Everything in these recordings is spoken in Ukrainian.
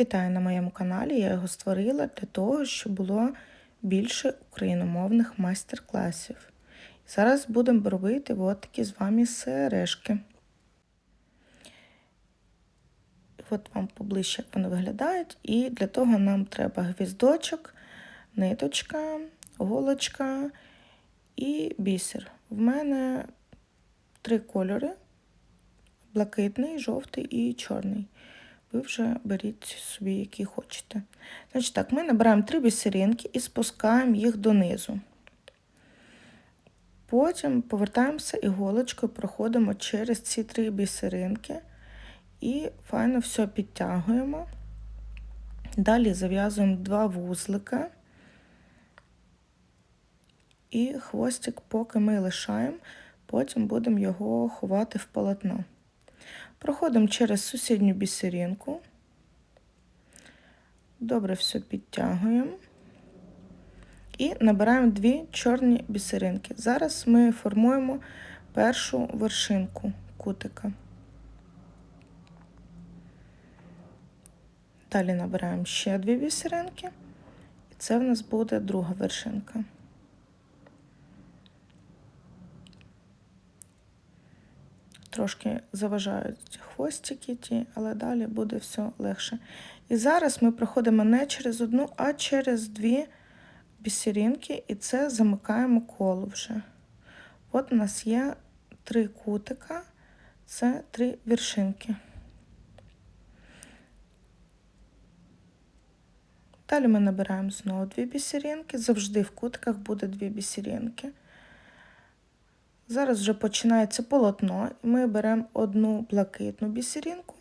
Вітаю на моєму каналі. Я його створила для того, щоб було більше україномовних майстер-класів. Зараз будемо робити от такі з вами сережки. От вам поближче, як вони виглядають. І для того нам треба гвіздочок, ниточка, голочка і бісер. В мене три кольори: блакитний, жовтий і чорний. Ви вже беріть собі, які хочете. Значить так, ми набираємо три бісеринки і спускаємо їх донизу. Потім повертаємося іголочкою, проходимо через ці три бісеринки і файно все підтягуємо. Далі зав'язуємо два вузлика. І хвостик, поки ми лишаємо, потім будемо його ховати в полотно. Проходимо через сусідню бісеринку. Добре все підтягуємо. І набираємо дві чорні бісеринки. Зараз ми формуємо першу вершинку кутика. Далі набираємо ще дві бісеринки, і це в нас буде друга вершинка. Трошки заважають хвостики ті, але далі буде все легше. І зараз ми проходимо не через одну, а через дві бісеринки, і це замикаємо коло вже. От у нас є три кутика, це три вершинки. Далі ми набираємо знову дві бісеринки, завжди в кутиках буде дві бісеринки. Зараз вже починається полотно, і ми беремо одну блакитну бісеринку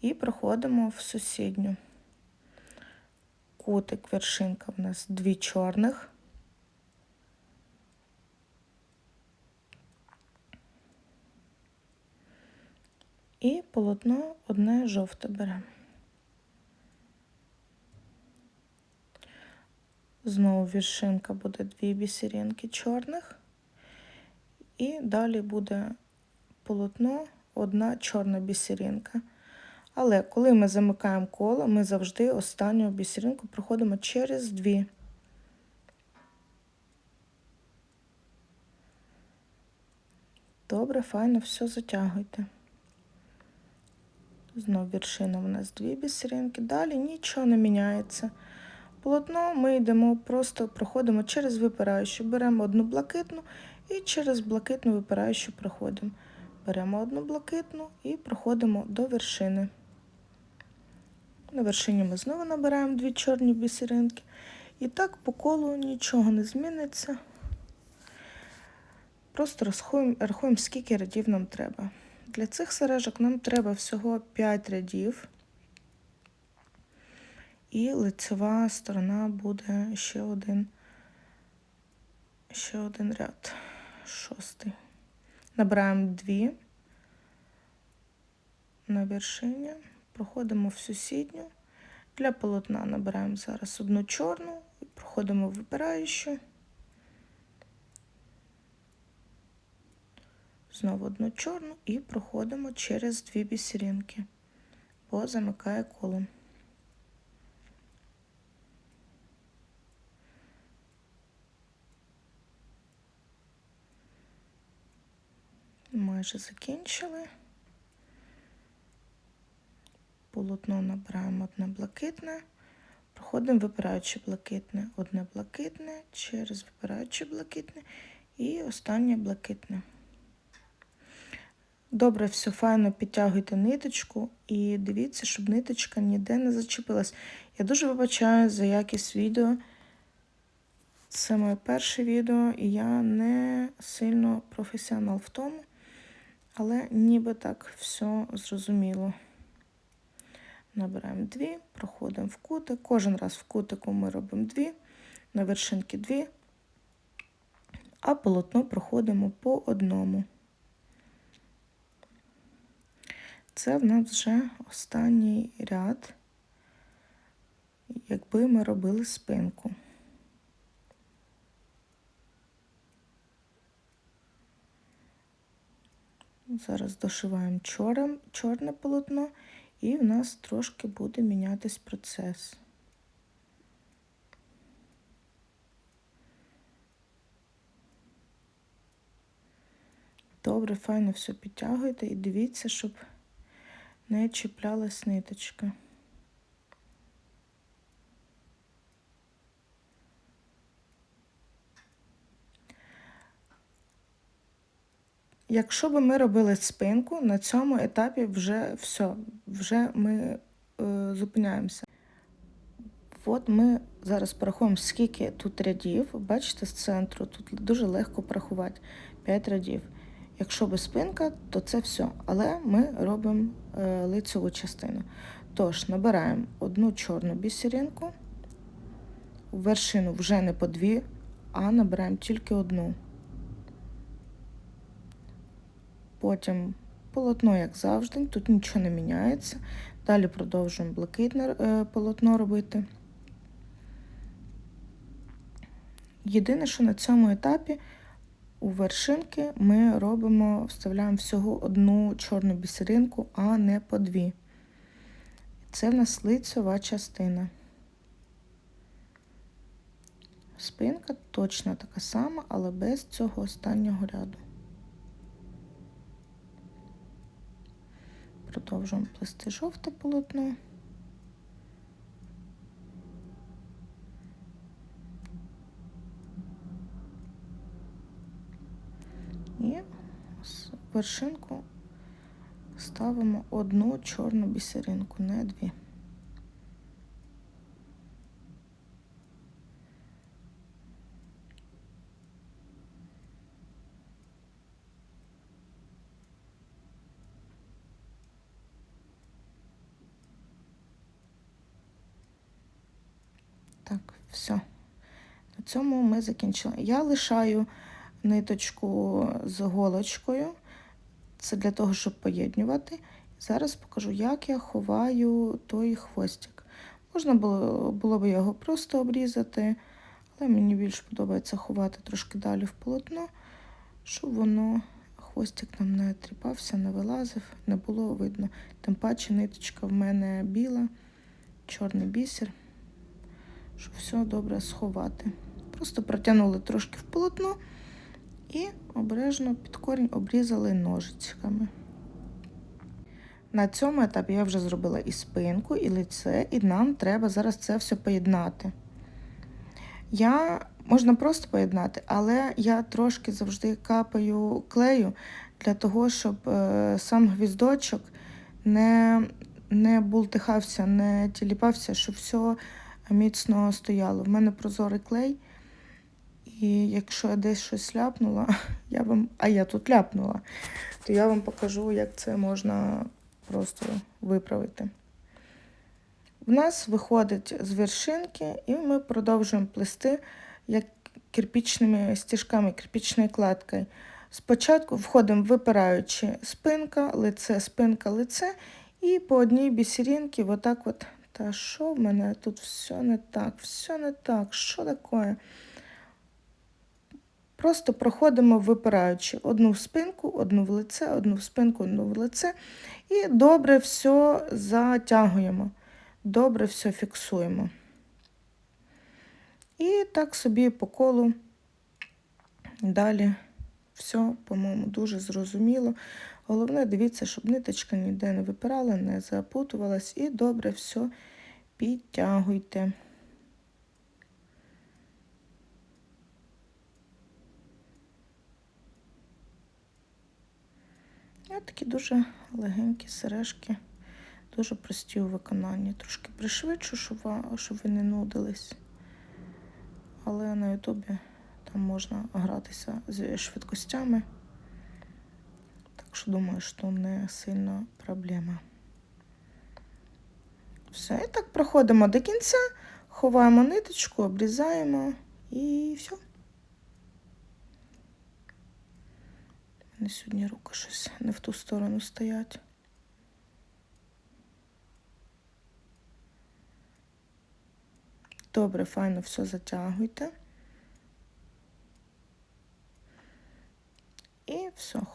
і проходимо в сусідню. Кутик, вершинка в нас дві чорних. І полотно одне жовте беремо. Знову вершинка буде дві бісеринки чорних. І далі буде полотно, одна чорна бісеринка. Але коли ми замикаємо коло, ми завжди останню бісеринку проходимо через дві. Добре, файно все затягуйте. Знову вершина у нас дві бісеринки. Далі нічого не міняється. Полотно ми йдемо, просто проходимо через випираючу. Беремо одну блакитну і через блакитну випираючу проходимо. Беремо одну блакитну і проходимо до вершини. На вершині ми знову набираємо дві чорні бісеринки. І так по колу нічого не зміниться. Просто рахуємо, рахуємо, скільки рядів нам треба. Для цих сережок нам треба всього 5 рядів. І лицева сторона буде ще один, ще один ряд шостий. Набираємо дві на вершині, проходимо в сусідню. Для полотна набираємо зараз одну чорну проходимо в випираючу. Знову одну чорну і проходимо через дві бісеринки, бо замикає коло. Майже закінчили. Полотно набираємо одне блакитне, проходимо випираючи блакитне, одне блакитне, через випираюче блакитне і останнє блакитне. Добре, все файно підтягуйте ниточку і дивіться, щоб ниточка ніде не зачепилась. Я дуже вибачаю за якість відео. Це моє перше відео, і я не сильно професіонал в тому але ніби так все зрозуміло. Набираємо дві, проходимо в кутик. Кожен раз в кутику ми робимо дві, на вершинки дві, а полотно проходимо по одному. Це в нас вже останній ряд, якби ми робили спинку. Зараз дошиваємо чорне, чорне полотно і в нас трошки буде мінятись процес. Добре, файно все підтягуйте і дивіться, щоб не чіплялась ниточка. Якщо би ми робили спинку, на цьому етапі вже все, вже ми е, зупиняємося. От ми зараз порахуємо, скільки тут рядів. Бачите, з центру тут дуже легко порахувати 5 рядів. Якщо би спинка, то це все. Але ми робимо е, лицеву частину. Тож, набираємо одну чорну бісеринку, вершину вже не по дві, а набираємо тільки одну. Потім полотно, як завжди, тут нічого не міняється. Далі продовжуємо блакитне е, полотно робити. Єдине, що на цьому етапі у вершинки ми робимо, вставляємо всього одну чорну бісеринку, а не по дві. Це в нас лицьова частина. Спинка точно така сама, але без цього останнього ряду. Продовжуємо плести жовте полотно. І вершинку ставимо одну чорну бісеринку, не дві. Так, все. На цьому ми закінчили. Я лишаю ниточку з голочкою. Це для того, щоб поєднювати. Зараз покажу, як я ховаю той хвостик. Можна було було б його просто обрізати, але мені більш подобається ховати трошки далі в полотно, щоб воно, хвостик нам не тріпався, не вилазив, не було видно. Тим паче ниточка в мене біла, чорний бісер, щоб все добре сховати. Просто протягнули трошки в полотно і обережно під корінь обрізали ножичками. На цьому етапі я вже зробила і спинку, і лице, і нам треба зараз це все поєднати. Я можна просто поєднати, але я трошки завжди капаю клею для того, щоб е, сам гвіздочок не не бултихався, не тіліпався, щоб все міцно стояло. В мене прозорий клей. І якщо я десь щось ляпнула, я вам, а я тут ляпнула, то я вам покажу, як це можна просто виправити. В нас виходить з вершинки, і ми продовжуємо плести як кирпічними стіжками, кирпічною кладкою. Спочатку входимо випираючи спинка, лице, спинка, лице, і по одній бісерінці, отак от. Та що в мене тут все не так, все не так, що таке? Просто проходимо випираючи одну в спинку, одну в лице, одну в спинку, одну в лице. І добре все затягуємо, добре все фіксуємо. І так собі по колу далі все, по-моєму, дуже зрозуміло. Головне, дивіться, щоб ниточка ніде не випирала, не запутувалась, і добре все підтягуйте. Ось такі дуже легенькі сережки, дуже прості у виконанні. Трошки пришвидшу, щоб ви не нудились. Але на ютубі там можна гратися з швидкостями. Що думаю, що не сильно проблема. Все, і так проходимо до кінця, ховаємо ниточку, обрізаємо і все. мене сьогодні руки щось не в ту сторону стоять. Добре, файно все затягуйте.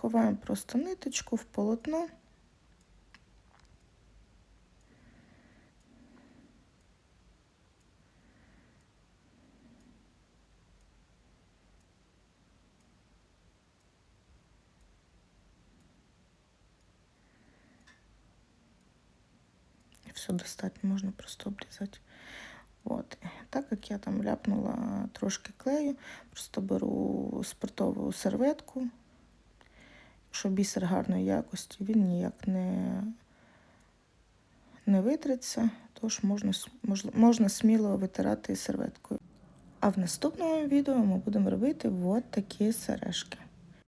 ховаємо просто ниточку в полотно. все достать, можна просто обрізати. От. Так як я там ляпнула трошки клею, просто беру спиртову серветку. Якщо бісер гарної якості, він ніяк не, не витреться, тож можна, можна сміло витирати серветкою. А в наступному відео ми будемо робити от такі сережки.